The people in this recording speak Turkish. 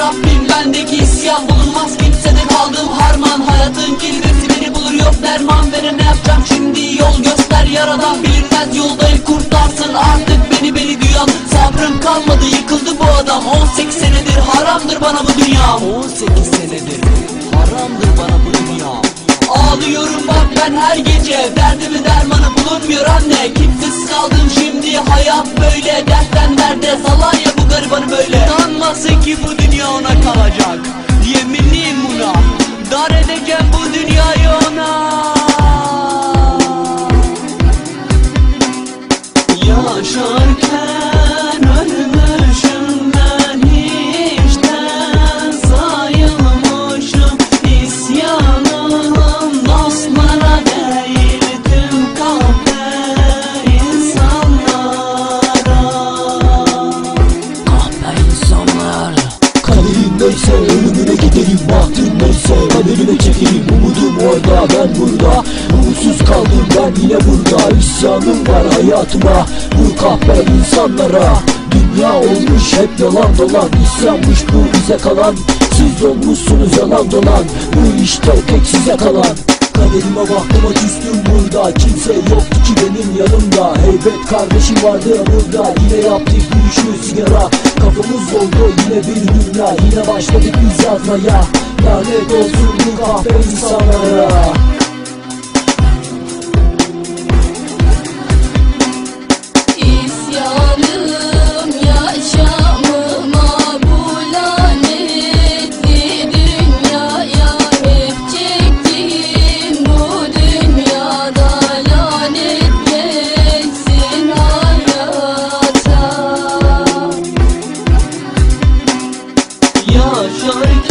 Rabbim bendeki isyan bulunmaz. Kimsede kaldım harman. Hayatın beni bulur yok derman. Veren ne yapacağım şimdi yol göster yaradan bilinmez yoldayım kurtarsın artık beni beni duyan Sabrım kalmadı yıkıldı bu adam. 18 senedir haramdır bana bu dünya. 18 senedir haramdır bana bu dünya. Ağlıyorum bak ben her gece Derdimi dermanı bulunmuyor anne. Kimsesiz kaldım şimdi hayat böyle. Dertten derde salar ya bu garibanı böyle. Sanmasın ki bu dünya ona kalacak. Yeminliyim buna. Dar edeceğim bu dünyayı ona Yaşarken ölmüşüm ben hiçten. Sayılmışım İsyanım dostlara değil tüm kahpe insanlara. Kahpe insanlar. Kaderim neyse ölümüne giderim Bahtım neyse kaderime çekerim Umudum orada ben burada. Umutsuz kaldım ben yine burada İsyanım var hayatıma. Bu kahpe insanlara. Dünya olmuş hep yalan dolan. İsyanmış bu bize kalan. Siz olmuşsunuz yalan dolan. Bu işte tek size kalan. Kaderime baktıma küstüm burada. Kimse yoktu ki benim yanımda. Heybet kardeşim vardı ya burada. Yine yaptık gülüşü sigara Kafamız oldu yine bir dünya Yine başladık biz yazmaya. Lanet olsun bu kahve insanlara sunshine.